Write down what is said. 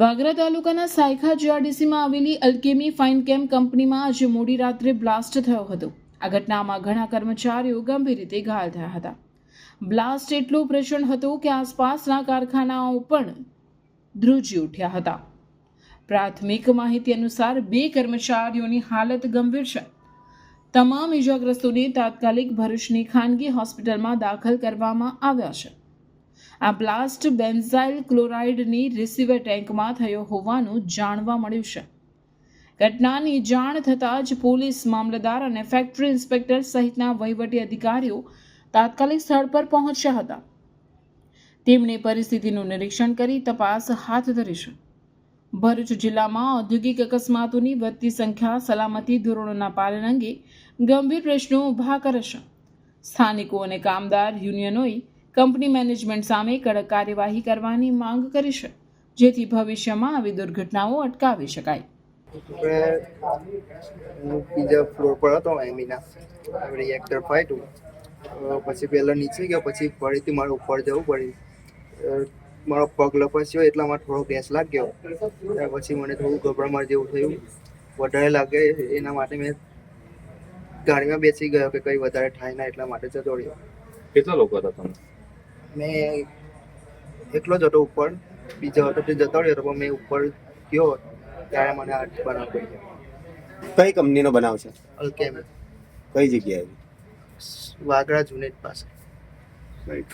વાગરા તાલુકાના સાયખા જીઆરડીસીમાં આવેલી અલ્કેમી ફાઇન કેમ કંપનીમાં આજે મોડી રાત્રે બ્લાસ્ટ થયો હતો. આ ઘટનામાં ઘણા કર્મચારીઓ ગંભીર રીતે ઘાયલ થયા હતા. બ્લાસ્ટ એટલો પ્રચંડ હતો કે આસપાસના કારખાનાઓ પણ ધ્રુજી ઉઠ્યા હતા. પ્રાથમિક માહિતી અનુસાર બે કર્મચારીઓની હાલત ગંભીર છે. તમામ ઇજાગ્રસ્તોને તાત્કાલિક ભરૂચની ખાનગી હોસ્પિટલમાં દાખલ કરવામાં આવ્યા છે. આ બ્લાસ્ટ બેન્ઝાઇલ ક્લોરાઇડની રિસીવર ટેન્કમાં થયો હોવાનું જાણવા મળ્યું છે. ઘટનાની જાણ થતાં જ પોલીસ મામલતદાર અને ફેક્ટરી ઇન્સ્પેક્ટર સહિતના વહીવટી અધિકારીઓ તાત્કાલિક સ્થળ પર પહોંચ્યા હતા. તેમણે પરિસ્થિતિનું નિરીક્ષણ કરી તપાસ હાથ ધરી છે. ભરૂચ જિલ્લામાં ઔદ્યોગિક અકસ્માતોની વધતી સંખ્યા, સલામતી ધોરણોના પાલન અંગે ગંભીર પ્રશ્નો ઊભા કરે છે. સ્થાનિકો અને કામદાર યુનિયનોએ કંપની મેનેજમેન્ટ સામે કડક કાર્યવાહી કરવાની માંગ કરી છે જેથી ભવિષ્યમાં આવી દુર્ઘટનાઓ અટકાવી શકાય. હું બીજા ફ્લોર પર હતો એમીના રિએક્ટર ફાટ્યું. પછી પહેલાં નીચે ગયો પછી ફરીથી મારે ઉપર જવું પડ્યું મારો પગ લપસ્યો એટલામાં થોડો ગેસ લાગ્યો. ત્યાર પછી મને થોડું ગભરામણ જેવું થયું. વધારે લાગે એના માટે મેં ગાડીમાં બેસી ગયો કે કંઈ વધારે થાય ના એટલા માટે જતો રહ્યો. કેટલા લોકો હતા તમે? મેં એકલો જ હતો ઉપર. બીજો હતો તે જતો રહ્યો હતો પણ મેં ઉપર ગયો ત્યારે મને આ બનાવ પડી કઈ કંપનીનો બનાવ છે? અલકેમ કઈ જગ્યાએ? વાગડા જુનેટ પાસે. રાઈટ